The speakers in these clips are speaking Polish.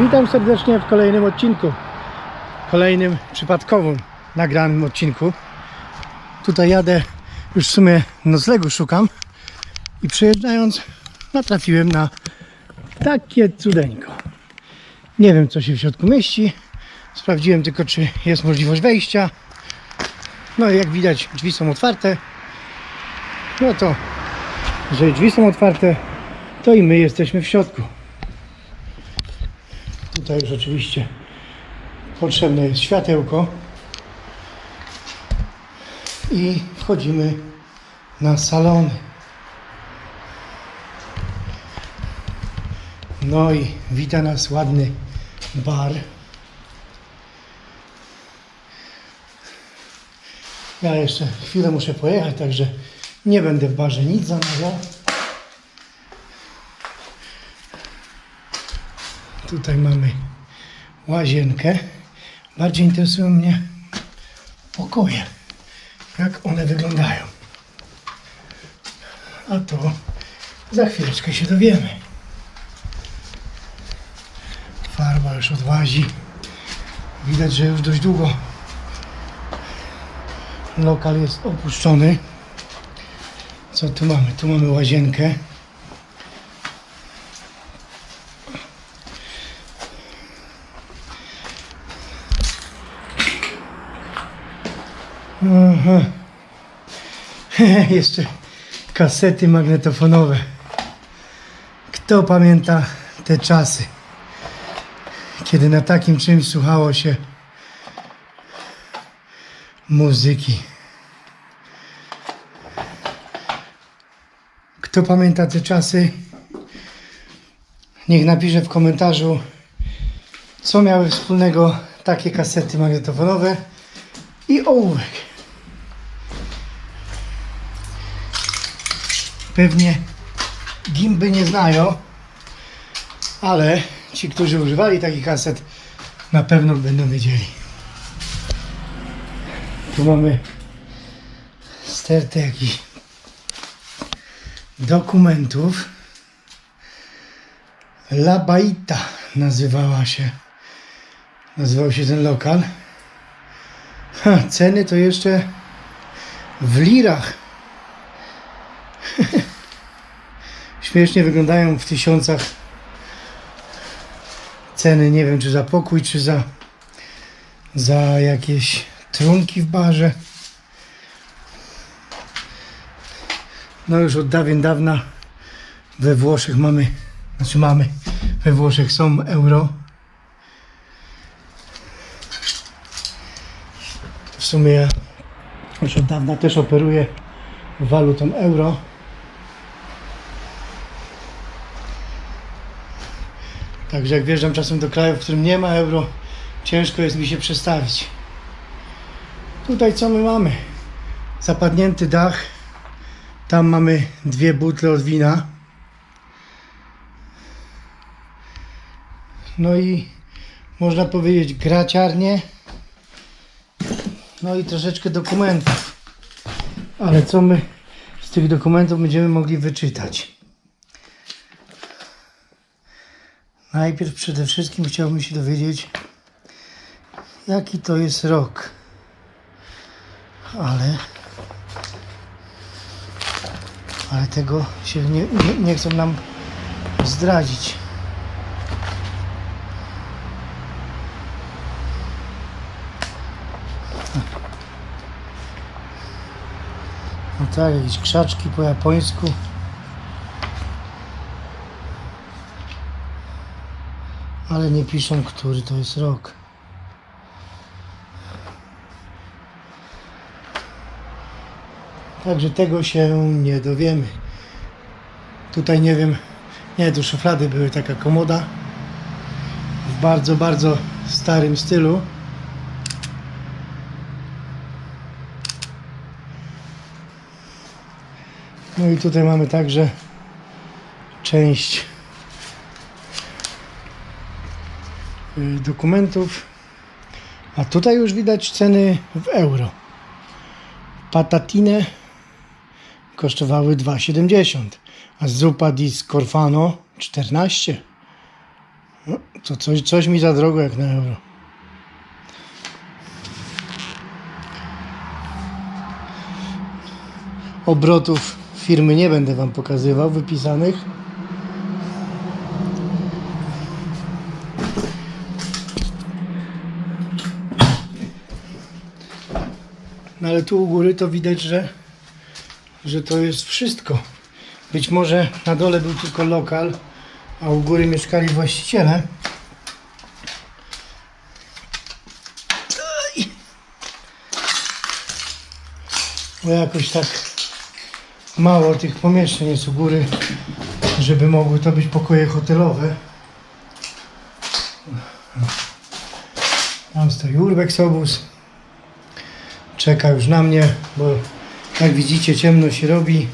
Witam serdecznie w kolejnym odcinku. Kolejnym przypadkowym nagranym odcinku. Tutaj jadę, już w sumie noclegu szukam i przejeżdżając natrafiłem na takie cudeńko. Nie wiem co się w środku mieści. Sprawdziłem tylko czy jest możliwość wejścia. No i jak widać drzwi są otwarte. No to jeżeli drzwi są otwarte, to i my jesteśmy w środku. Tutaj już oczywiście potrzebne jest światełko. I wchodzimy na salony. No i wita nas ładny bar. Ja jeszcze chwilę muszę pojechać, także nie będę w barze nic zamawiał. Tutaj mamy łazienkę. Bardziej interesują mnie pokoje. Jak one wyglądają. A to za chwileczkę się dowiemy. Farba już odłazi. Widać, że już dość długo lokal jest opuszczony. Co tu mamy? Tu mamy łazienkę. Jeszcze kasety magnetofonowe. Kto pamięta te czasy, kiedy na takim czymś słuchało się muzyki? Kto pamięta te czasy? Niech napisze w komentarzu, co miały wspólnego takie kasety magnetofonowe i ołówek. Pewnie gimby nie znają, ale ci, którzy używali takich kaset, na pewno będą wiedzieli. Tu mamy stertę jakichś dokumentów. La Baita nazywała się, nazywał się ten lokal. Ha, ceny to jeszcze w lirach. Śmiesznie wyglądają w tysiącach ceny. Nie wiem, czy za pokój, czy za, za jakieś trunki w barze. No już od dawien dawna we Włoszech mamy, znaczy mamy, we Włoszech są euro. W sumie ja już od dawna też operuję walutą euro. Także jak wjeżdżam czasem do kraju, w którym nie ma euro, ciężko jest mi się przestawić. Tutaj co my mamy? Zapadnięty dach. Tam mamy dwie butle od wina. No i można powiedzieć graciarnie. No i troszeczkę dokumentów. Ale co my z tych dokumentów będziemy mogli wyczytać? Najpierw przede wszystkim chciałbym się dowiedzieć, jaki to jest rok. Ale. Ale tego się nie, nie, nie chcą nam zdradzić. No tak, jakieś krzaczki po japońsku. Ale nie piszą, który to jest rok. Także tego się nie dowiemy. Tutaj nie wiem, nie, tu szuflady były taka komoda w bardzo, bardzo starym stylu. No i tutaj mamy także część dokumentów. A tutaj już widać ceny w euro. Patatine kosztowały 2,70, a zupa di Scorfano 14. No, to coś, coś mi za drogo jak na euro. Obrotów firmy nie będę Wam pokazywał, wypisanych. No ale tu u góry to widać, że, że to jest wszystko. Być może na dole był tylko lokal, a u góry mieszkali właściciele. Bo jakoś tak mało tych pomieszczeń jest u góry, żeby mogły to być pokoje hotelowe. Tam stoi Urbex obóz. Czeka już na mnie, bo jak widzicie ciemno się robi.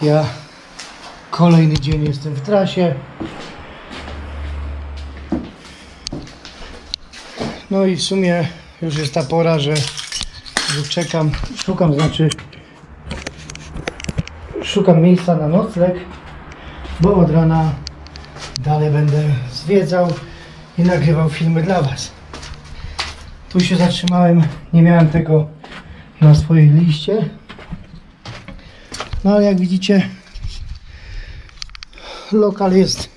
Ja kolejny dzień jestem w trasie. No i w sumie już jest ta pora, że, że czekam, szukam, znaczy szukam miejsca na nocleg, bo od rana dalej będę zwiedzał i nagrywał filmy dla Was. Tu się zatrzymałem, nie miałem tego na swojej liście. No ale jak widzicie, lokal jest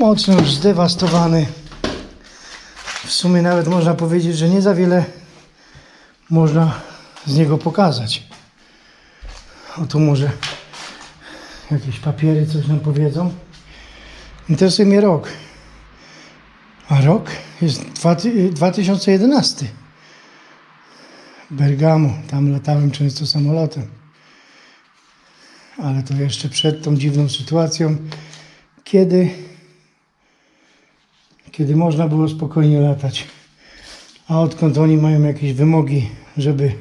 mocno już zdewastowany. W sumie nawet można powiedzieć, że nie za wiele można z niego pokazać. O tu może jakieś papiery coś nam powiedzą. Interesuje mnie rok. A rok jest dwa ty- 2011. Bergamo, tam latałem często samolotem. Ale to jeszcze przed tą dziwną sytuacją, kiedy, kiedy można było spokojnie latać. A odkąd oni mają jakieś wymogi, żeby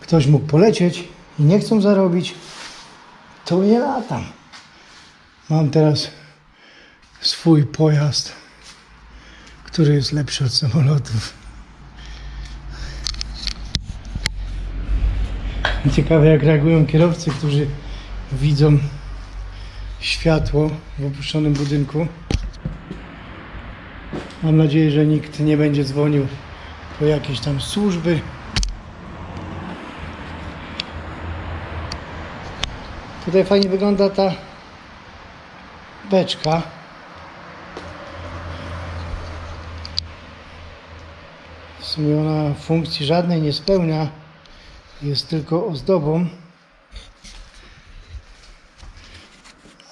ktoś mógł polecieć i nie chcą zarobić, to nie latam. Mam teraz swój pojazd, który jest lepszy od samolotów. Ciekawe jak reagują kierowcy, którzy widzą światło w opuszczonym budynku. Mam nadzieję, że nikt nie będzie dzwonił po jakieś tam służby. Tutaj fajnie wygląda ta beczka. Sumie ona funkcji żadnej nie spełnia. Jest tylko ozdobą.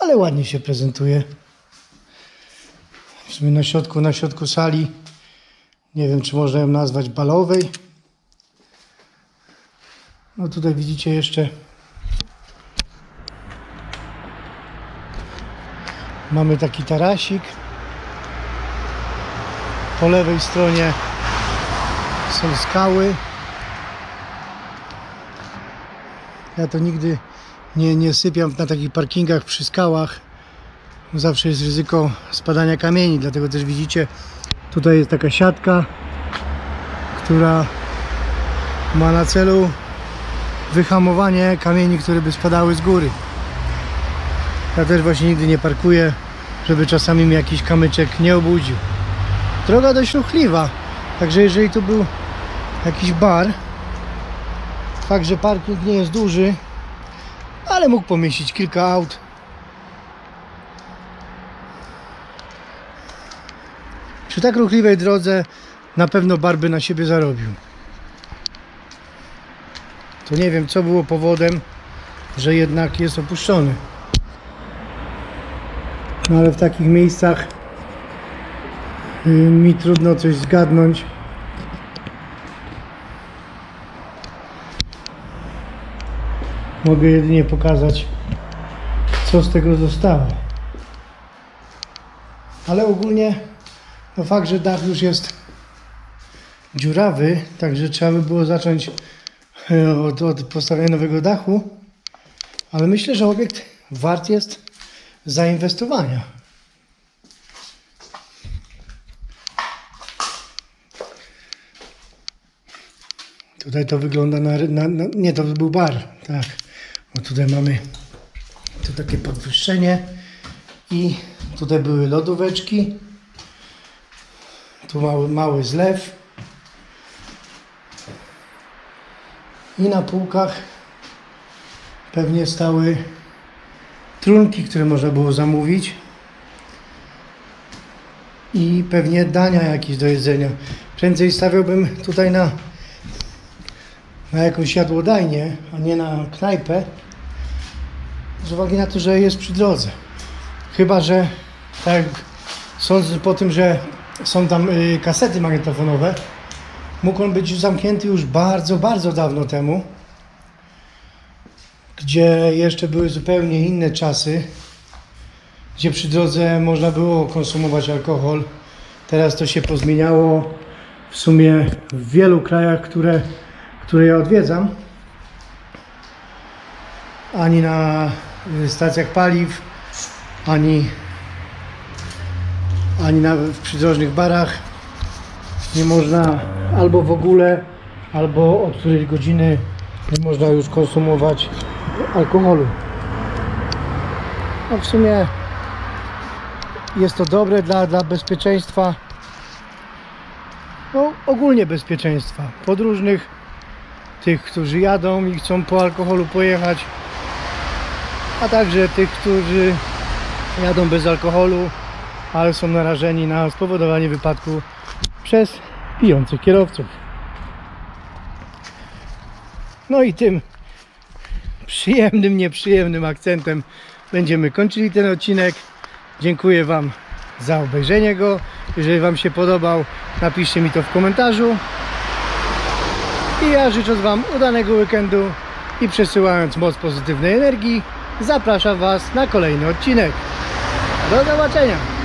Ale ładnie się prezentuje. W sumie na środku, na środku sali. Nie wiem, czy można ją nazwać balowej. No tutaj widzicie jeszcze Mamy taki tarasik. Po lewej stronie są skały. Ja to nigdy nie, nie sypiam na takich parkingach przy skałach. Zawsze jest ryzyko spadania kamieni, dlatego też widzicie, tutaj jest taka siatka, która ma na celu wyhamowanie kamieni, które by spadały z góry. Ja też właśnie nigdy nie parkuję, żeby czasami mi jakiś kamyczek nie obudził. Droga dość ruchliwa, także jeżeli tu był jakiś bar, fakt, że parking nie jest duży, ale mógł pomieścić kilka aut. Przy tak ruchliwej drodze na pewno bar by na siebie zarobił. To nie wiem, co było powodem, że jednak jest opuszczony. No ale w takich miejscach y, mi trudno coś zgadnąć. Mogę jedynie pokazać, co z tego zostało. Ale ogólnie, no fakt, że dach już jest dziurawy, także trzeba by było zacząć e, od, od postawienia nowego dachu. Ale myślę, że obiekt wart jest zainwestowania. Tutaj to wygląda na, na, na. Nie, to był bar, tak. Tutaj mamy tu takie podwyższenie i Tutaj były lodóweczki. Tu mały, mały zlew. I na półkach pewnie stały trunki, które można było zamówić. I pewnie dania jakieś do jedzenia. Prędzej stawiałbym tutaj na, na jakąś jadłodajnię, a nie na knajpę. Z uwagi na to, że jest przy drodze. Chyba, że tak sądzę po tym, że są tam y, kasety magnetofonowe, mógł on być zamknięty już bardzo, bardzo dawno temu, gdzie jeszcze były zupełnie inne czasy, gdzie przy drodze można było konsumować alkohol. Teraz to się pozmieniało w sumie w wielu krajach, które, które ja odwiedzam. Ani na stacjach paliw, ani, ani na, w przydrożnych barach. Nie można albo w ogóle, albo od którejś godziny nie można już konsumować alkoholu. No w sumie jest to dobre dla, dla bezpieczeństwa, no ogólnie bezpieczeństwa podróżnych, tych, którzy jadą i chcą po alkoholu pojechać, a także tych, którzy jadą bez alkoholu, ale są narażeni na spowodowanie wypadku przez pijących kierowców. No i tym przyjemnym, nieprzyjemnym akcentem będziemy kończyli ten odcinek. Dziękuję Wam za obejrzenie go. Jeżeli Wam się podobał, napiszcie mi to w komentarzu. I ja życząc Wam udanego weekendu i przesyłając moc pozytywnej energii, zapraszam Was na kolejny odcinek. Do zobaczenia!